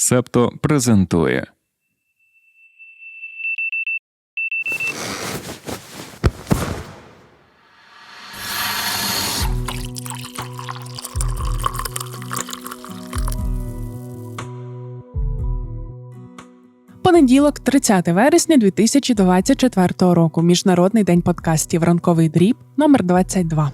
Септо презентує. Понеділок, 30 вересня 2024 року. Міжнародний день подкастів. Ранковий дріб номер 22.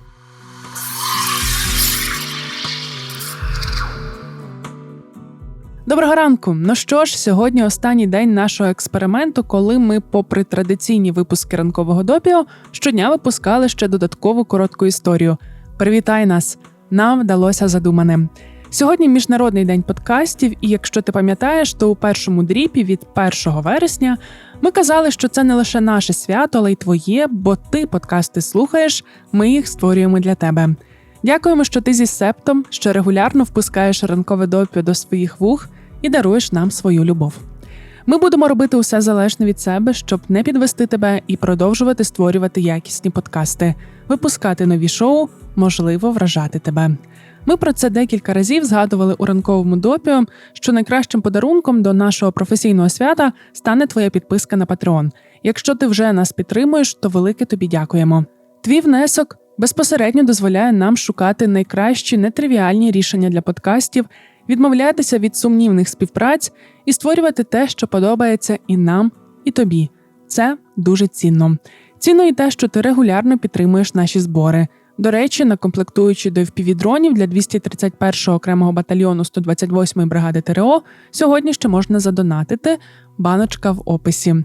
Доброго ранку. Ну що ж, сьогодні останній день нашого експерименту, коли ми, попри традиційні випуски ранкового допіо, щодня випускали ще додаткову коротку історію. Привітай нас! Нам вдалося задумане. Сьогодні міжнародний день подкастів, і якщо ти пам'ятаєш, то у першому дріпі від 1 вересня ми казали, що це не лише наше свято, але й твоє, бо ти подкасти слухаєш, ми їх створюємо для тебе. Дякуємо, що ти зі септом, що регулярно впускаєш ранкове допіо до своїх вух і даруєш нам свою любов. Ми будемо робити усе залежне від себе, щоб не підвести тебе і продовжувати створювати якісні подкасти, випускати нові шоу, можливо, вражати тебе. Ми про це декілька разів згадували у ранковому допіо, що найкращим подарунком до нашого професійного свята стане твоя підписка на Patreon. Якщо ти вже нас підтримуєш, то велике тобі дякуємо. Твій внесок безпосередньо дозволяє нам шукати найкращі нетривіальні рішення для подкастів, відмовлятися від сумнівних співпраць і створювати те, що подобається і нам, і тобі. Це дуже цінно. Цінно і те, що ти регулярно підтримуєш наші збори. До речі, на комплектуючі до FPV-дронів для 231-го окремого батальйону 128-ї бригади ТРО сьогодні ще можна задонатити. Баночка в описі.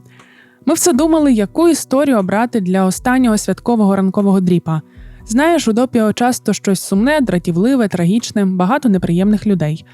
Ми все думали, яку історію обрати для останнього святкового ранкового дріпа. Знаєш, у допіо часто щось сумне, дратівливе, трагічне, багато неприємних людей.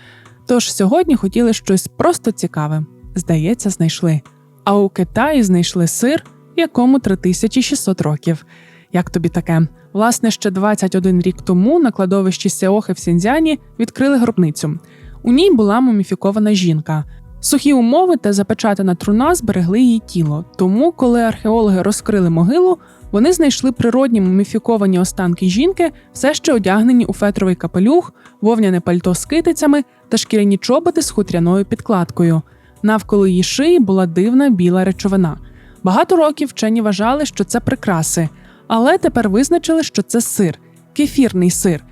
Тож сьогодні хотіли щось просто цікаве. Здається, знайшли. А у Китаї знайшли сир, якому 3600 років. Як тобі таке? Власне, ще 21 рік тому на кладовищі Сеохи в Сінзяні відкрили гробницю. У ній була муміфікована жінка. Сухі умови та запечатана труна зберегли її тіло. Тому, коли археологи розкрили могилу, вони знайшли природні муміфіковані останки жінки, все ще одягнені у фетровий капелюх, вовняне пальто з китицями та шкіряні чоботи з хутряною підкладкою. Навколо її шиї була дивна біла речовина. Багато років вчені вважали, що це прикраси. Але тепер визначили, що це сир, кефірний сир.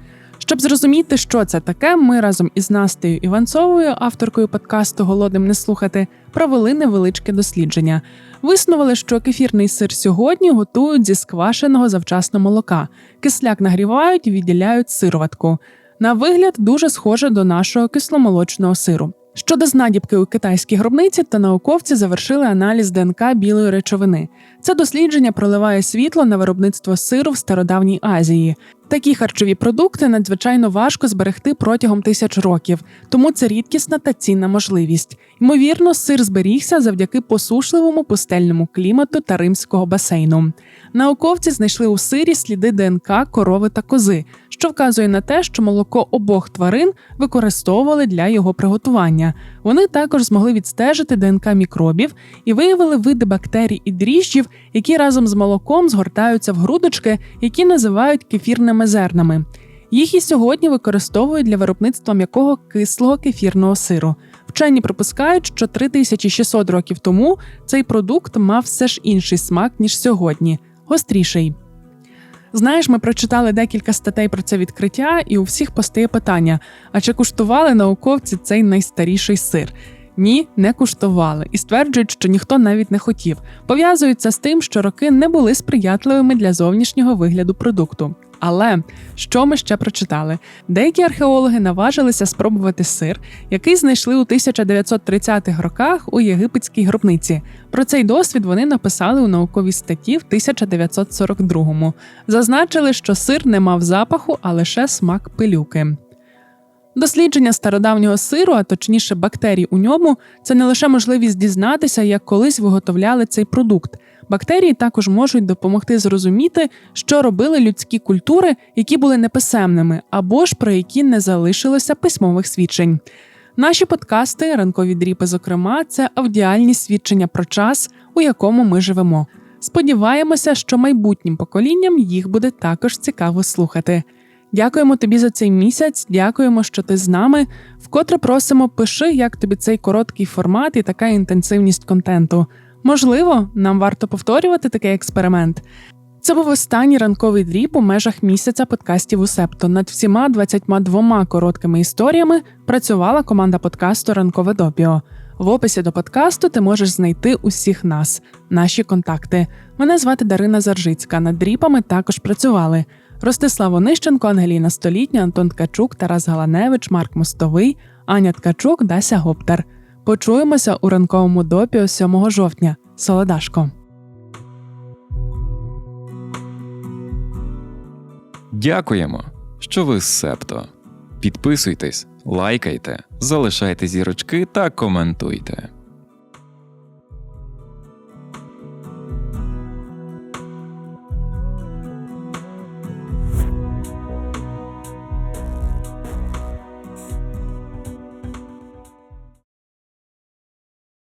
Щоб зрозуміти, що це таке, ми разом із Настею Іванцовою, авторкою подкасту Голодним не слухати, провели невеличке дослідження. Виснували, що кефірний сир сьогодні готують зі сквашеного завчасно молока, кисляк нагрівають і відділяють сироватку. На вигляд дуже схоже до нашого кисломолочного сиру. Щодо знадібки у китайській гробниці, то науковці завершили аналіз ДНК білої речовини. Це дослідження проливає світло на виробництво сиру в стародавній Азії. Такі харчові продукти надзвичайно важко зберегти протягом тисяч років, тому це рідкісна та цінна можливість. Ймовірно, сир зберігся завдяки посушливому пустельному клімату та римського басейну. Науковці знайшли у сирі сліди ДНК корови та кози, що вказує на те, що молоко обох тварин використовували для його приготування. Вони також змогли відстежити ДНК мікробів і виявили види бактерій і дріжджів, які разом з молоком згортаються в грудочки, які називають кефірними зернами. Їх і сьогодні використовують для виробництва м'якого кислого кефірного сиру. Вчені припускають, що 3600 років тому цей продукт мав все ж інший смак ніж сьогодні гостріший. Знаєш, ми прочитали декілька статей про це відкриття, і у всіх постає питання: а чи куштували науковці цей найстаріший сир? Ні, не куштували і стверджують, що ніхто навіть не хотів. Пов'язуються з тим, що роки не були сприятливими для зовнішнього вигляду продукту. Але що ми ще прочитали? Деякі археологи наважилися спробувати сир, який знайшли у 1930-х роках у єгипетській гробниці. Про цей досвід вони написали у науковій статті в 1942-му. Зазначили, що сир не мав запаху, а лише смак пилюки. Дослідження стародавнього сиру, а точніше бактерій у ньому, це не лише можливість дізнатися, як колись виготовляли цей продукт. Бактерії також можуть допомогти зрозуміти, що робили людські культури, які були неписемними, або ж про які не залишилося письмових свідчень. Наші подкасти, ранкові дріпи, зокрема, це аудіальні свідчення про час, у якому ми живемо. Сподіваємося, що майбутнім поколінням їх буде також цікаво слухати. Дякуємо тобі за цей місяць. Дякуємо, що ти з нами. Вкотре просимо, пиши, як тобі цей короткий формат і така інтенсивність контенту. Можливо, нам варто повторювати такий експеримент. Це був останній ранковий дріб у межах місяця подкастів у Септо. Над всіма 22 короткими історіями працювала команда подкасту Ранкове допіо. В описі до подкасту ти можеш знайти усіх нас, наші контакти. Мене звати Дарина Заржицька. Над дріпами також працювали Ростислав Онищенко, Ангеліна Столітня, Антон Ткачук, Тарас Галаневич, Марк Мостовий, Аня Ткачук, Дася Гоптер. Почуємося у ранковому допі 7 жовтня. Солодашко. Дякуємо, що ви з Септо. Підписуйтесь, лайкайте, залишайте зірочки та коментуйте.